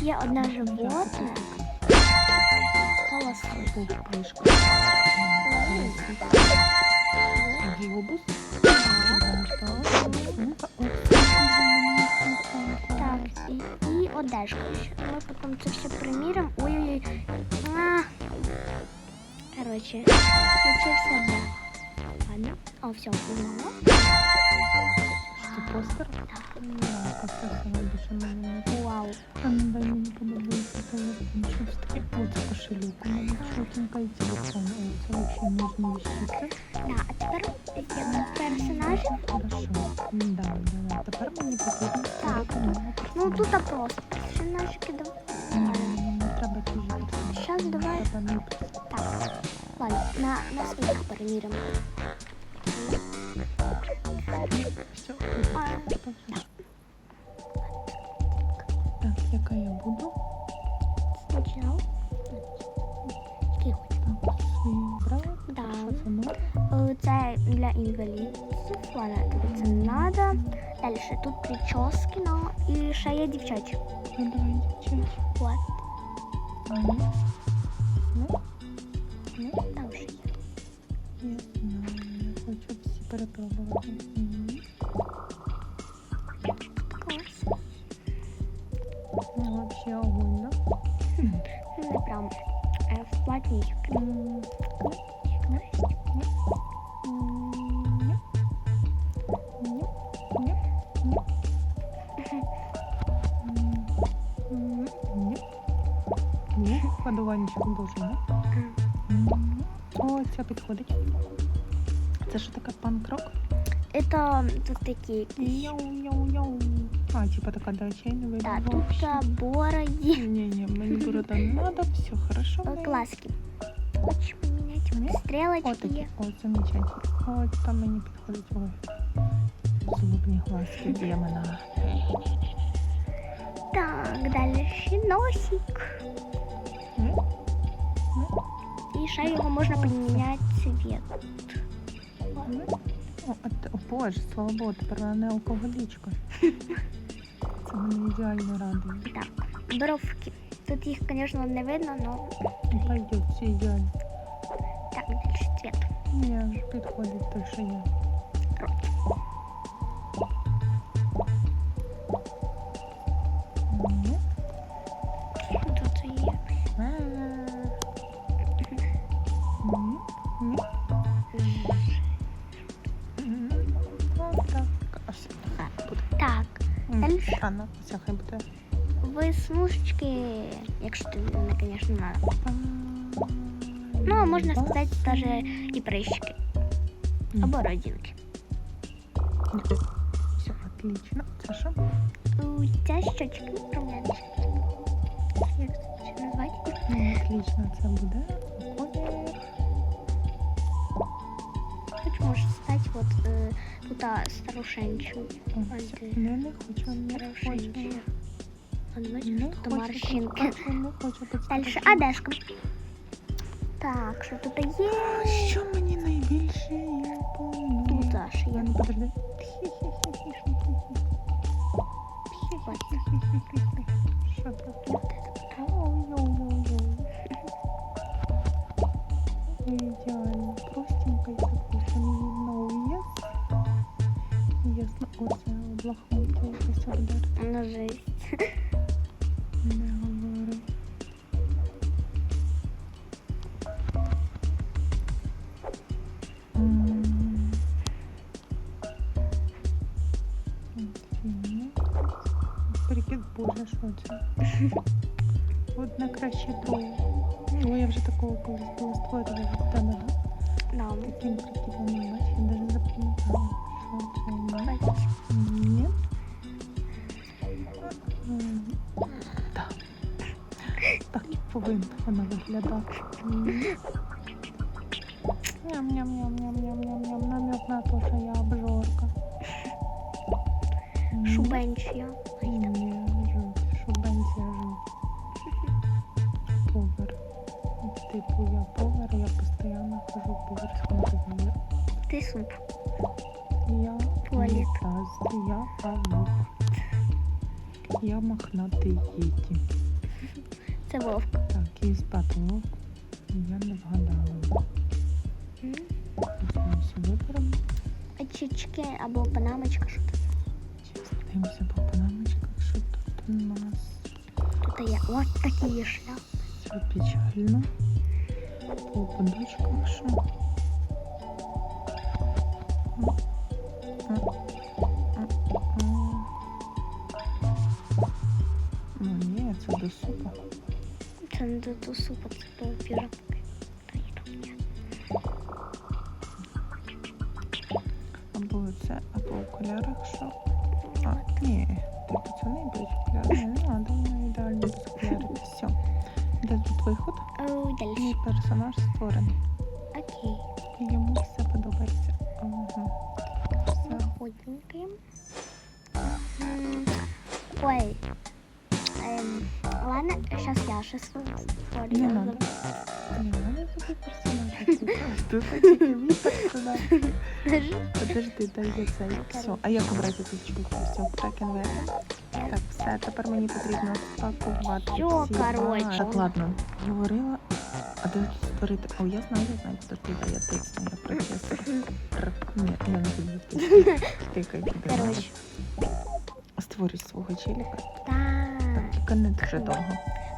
тут є одне животне. Колоси. Був кришка. Глобус. Сумка. О, Так, і, і одежка ще. Ми потім це все приміримо. Ой-ой-ой. А. Короче, случився баг. Ладно. О, все, узнала. Це постер? Ні, постер саме більше мені не Вау. А ну дай мені подобається телефон. Щось таке. О, це кошелюк. У мене чотенька і телефон. Це взагалі нужні вещиці. Да, а тепер як персонажі. Хорошо. Да, да, да. Тепер мені потрібно нового Ну тут просто персонажики давай. Не треба чужі персонажі. Щас давай. Так. Ладно, на, на своїх переміримо. Так, яка я буду? Брат. Да. Це для інвалідів. Ладно, це треба. Далі тут прически, ну і ще є дівчачі. Ну давай, дівчачі. От, А, ні? Ні? Ні? там ще є. Я знаю, хочу всі перепробувати. Ні, ходуванчик дуже, да? М, О, це підходить. Це що таке панк-рок? Это тут такі. Йоу-йоу-йоу. А, типа така до очей не видно. Да, тут а, бороді. Не-не, мені борода не надо, все хорошо. Е, Класки. Хочеш поміняти? Ні. Стрілочки Отакі, є. о, замечательно. От там мені підходить ой. Злобні глазки демона. Так, далі ще носик. І ще його можна поміняти цвіт. О, боже, слава Богу, тепер вона не алкоголічка. Це мене ідеально радує. Так, бровки. Тут їх, звісно, не видно, але Ну, Пойдет, все ідеально. так, більше цвіт. Ні, підходить те, що є. так буде. Так, М, Дальше. Рано, ця хай буде. веснушечки, якщо тобі не, звісно, надо. А, Ну, а можна да. сказати, навіть і прищики. Ні. Або родинки. Все отлично. Це що? У ця щочки рум'янчики. Як це ще назвати? Ну, отлично, це буде. Колір. Хоч можеш стати от е, тут а, старушенчу. О, Ой, все. ти. Не, не хочу, не Старушенчу. хочу. А бачиш, Не тут хочу, морщинки. не хочу, не хочу Дальше підставити. одежка. Так, що тут є? А Що мені найбільше імпонує? Тут аж Я є. не подожди. Хі-хі-хі, що тут? Боже, що це? На краще друге. Ой, я вже такого колись була створювала в? Да, Таким прикидом не бачу, я навіть запам'ятала, що це не. Ні. Так. Так і повинна вона виглядати. Ням-ням-ням-ням-ням-ням-ням. Намек на те, що я обжорка. Шубенчія. Ні, жуть. Суп. Я Туалет. я паук. Я мохнатый ети. Це вовк. Так, і спатуло. Я не вгадала. Дивимося виберемо. Очечки або панамочка, що тут. Дивимося по панамочках, що тут у нас. Тут є от такі шляпи. Все печально. По подушках що? Це не до ту супу, це до піжамки. Та ні, то ні. Або це, або в що? А, ні, це не без окуляри. Не треба, воно ідеально без окулярів. Все. Де тут виход? Мій персонаж створений. Окей. Йому все подобається. Ага. Все. Ой. Ладно, сейчас я сейчас. Не надо. Не надо такой персонаж. Тут тільки мій персонаж. Подожди, дай я цей. Все. А як обрати цю штуку? Все, так інвер. Так, все, тепер мені потрібно ці Так, ладно. Говорила. А де створити? О, я знаю, я знаю, подожди, дай я тисну, я професор. Ні, я не буду тикати. Тикай. Короче. Створюй свого челіка. Так. Тільки не дуже довго.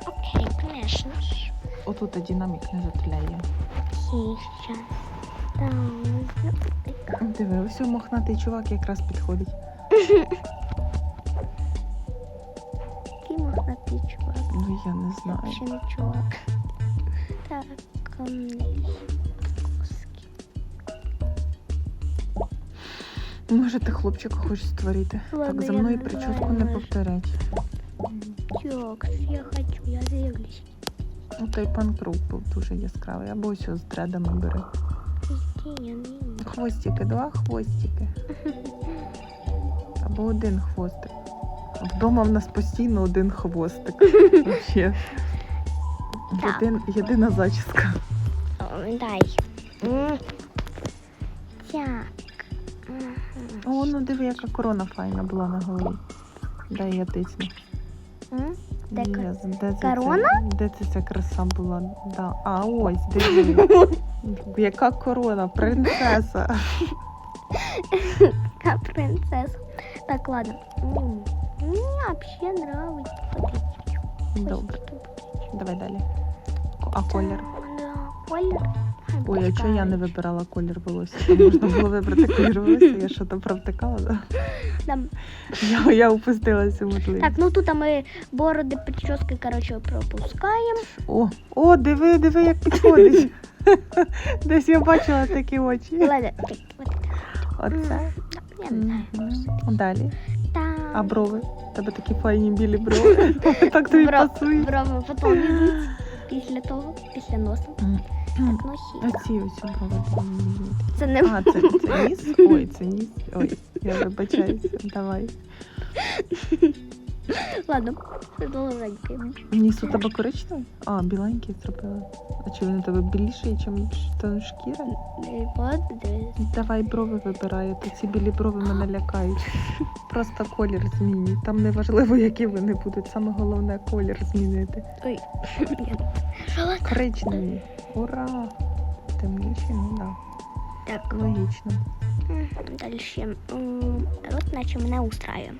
Окей, конечно. ж. Отут динамік не затуляє. Окей, Диви, ось мохнатий чувак якраз підходить. Який мохнатий чувак. Ну я не знаю. Вообще не чувак. Так, камни. Може, ти хлопчика хочеш створити? Ладно, так, за мною прическу не повторять. Чувак, я хочу, я заявлюсь. Ну, той пан круг був дуже яскравий. Або ось з дредами бери. Хвостики, два хвостики. Або один хвостик. Вдома в нас постійно один хвостик. Вообще. Єдин, єдина зачіска. О, Дай. Так. О, ну диви, яка корона файна була на голові. Дай я тисну. М? Де Є, де це, корона? Це, де це ця краса була? Да. А ось, диви. яка корона, принцеса. Как принцесса. Так, ладно. М. Мне вообще нравится. Подожди. Добре, давай далі. А колір? Да, колір. Ой, а чого я не вибирала колір волосся? Там можна було вибрати колір волосся, я що то провтикала, да? Там. Я, я упустила цю можливість. Так, ну тут ми бороди, прически, короче, пропускаємо. О, о, диви, диви, як підходить. Десь я бачила такі очі. Ладно, так, от. Оце. Я не знаю. Мгм. Далі. Там. А брови? У тебе такі файні білі брови. Так тобі Бро- пасує. Брови потім йдуть. Після того, після носа. Так, носі. Оці ось брови. повинні. Це не А, це, це ніс? Ой, це ніс. Ой, я вибачаюся. Давай. Ладно, це довгеньке. Ніс у тебе коричневий? А, біленький зробила. А чи він у тебе більший, ніж шкіра? Давай брови вибирай, а то ці білі брови мене лякають. Просто колір змінюй. Там не важливо, які вони будуть. Саме головне колір змінити. Ой. Коричневі. Ура! Темніші, ну да. Так, Логічно. дальше. М, Рот наче мене устраює.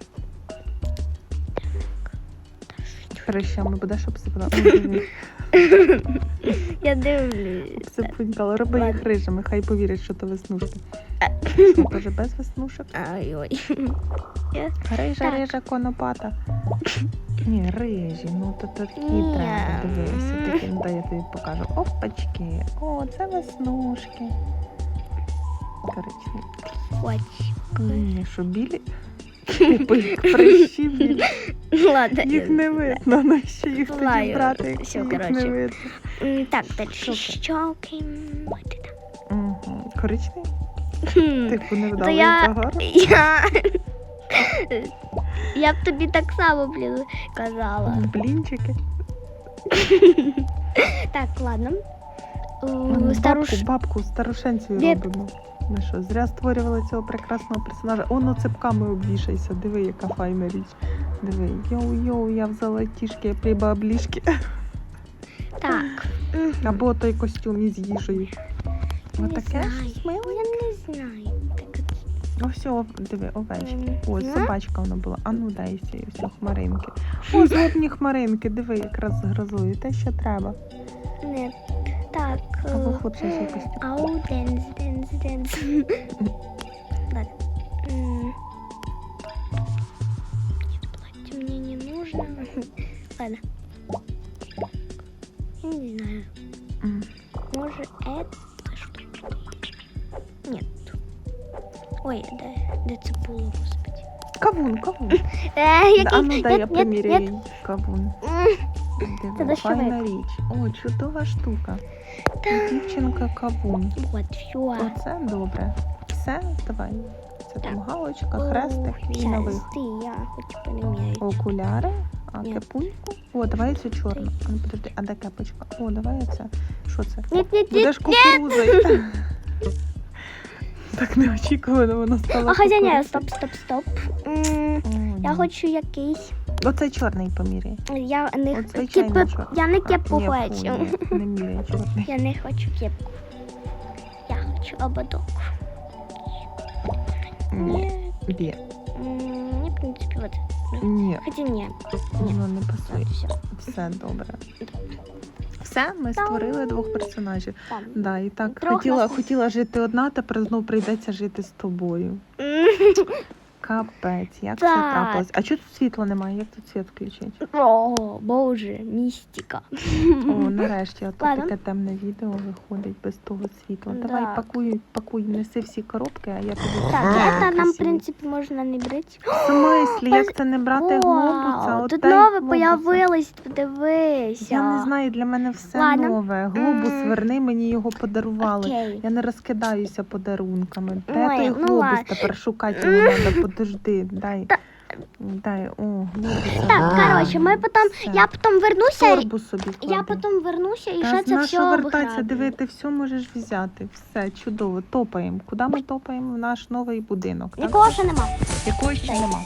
Прищами будеш обсипала. Ой, Я дивлюсь. Обсипунькала. Роби їх рижими, хай повірять, що то веснушки. Що, Боже, без веснушок? Ай-ой. Рижа, Так. рижа конопата. Ні, рижі, ну то такі Ні. треба дивися. Такі, ну дай я тобі покажу. Опачки. О, це веснушки. Коричневі. Ой. Ні, що білі? Типу як прищі білі. Ладно. Їх не видно, на що їх тоді брати, їх не коротше. видно. М, Так. Супер. Щоки. Там. Угу. Коричневий? Хм. Типу не То вдалий я- загар? Я... Я б тобі так само, блін, казала. Блінчики. Так, ладно. Ну, У, Старуш... Бабку, бабку старушенцію Де- робимо. Ми що, зря створювали цього прекрасного персонажа. Оно цепками обвішайся. Диви, яка файна річ. Диви, йоу-йоу, я в золотішки, прибаблішки. Так. Мгм. Або той костюм із їжею. Отаке щось миле. Я не знаю. Так, от, Ось, диви, овечки. Ось Ну. собачка вона була. А ну дай сі, все, хмаринки. О, злобні хмаринки, диви, якраз з грозою. Те, що треба. Не. Так. Або хлопчачий костюм. Ау, денс, денс, денс. Ладно. Платье мне не нужно. Ладно. Я не знаю. Может, это? Нет. Ой, да, да це було, господи. Кавун, кавун. А ну дай я їй кавун. Диви, Це дощовик. файна річ. О, чудова штука. Дівчинка кавун. Вот, все. Оце добре. Все, давай. Це там галочка, хрестик і на вихід. Я хочу поміняти. Окуляри, а Ні. кепульку. О, давай цю чорну. А ну подожди, а де кепочка? О, давай оце. Що це? Нет, нет, нет. Будеш кукурузою. Так неочікувано воно стало. А ні, стоп, стоп, стоп. М, О, Я хочу якийсь. Оцей чорний поміряй. Я не От кепку. що- Я не кепку ні, фу, хочу. ні, Не міряй чорний. Я не хочу кепку. Я хочу ободок. Ні. Де? М, в принципе, вот. Ні. Хотя не. Воно не пасує. Все. Все добре. Все, ми створили двох персонажів. Там. Да, і так Трьох хотіла, нас- хотіла жити одна, тепер знов прийдеться жити з тобою. М, Капець, як це Так. трапилось? А чого тут світло немає? Як тут світ включить? О, боже, містика. О, нарешті, а тут Ладно. таке темне відео виходить без того світла. Давай Так. пакуй, пакуй, неси всі коробки, а я тобі Так, зроблю это нам, в красиво. принципе, можно не брать. В смислі, як це не брати глобуса? Вау, От тут дай нове глобуса. появилось, подивися. Я не знаю, для мене все Ладно. нове. Глобус М. верни, мені його подарували. Окей. Я не розкидаюся подарунками. Де Ой, той ну глобус? ладно. Тепер шукати його треба. Подожди, дай. Дай, о. Так, короче, ми потім. Все. я потім вернуся, Торбу собі клади. я потом вернуся і Та ще це на все що вертатися, обграблю. диви, ти все можеш взяти. Все, чудово. Топаємо. Куди ми топаємо? В наш новий будинок. Так? Нікого ще нема. Якого ще нема.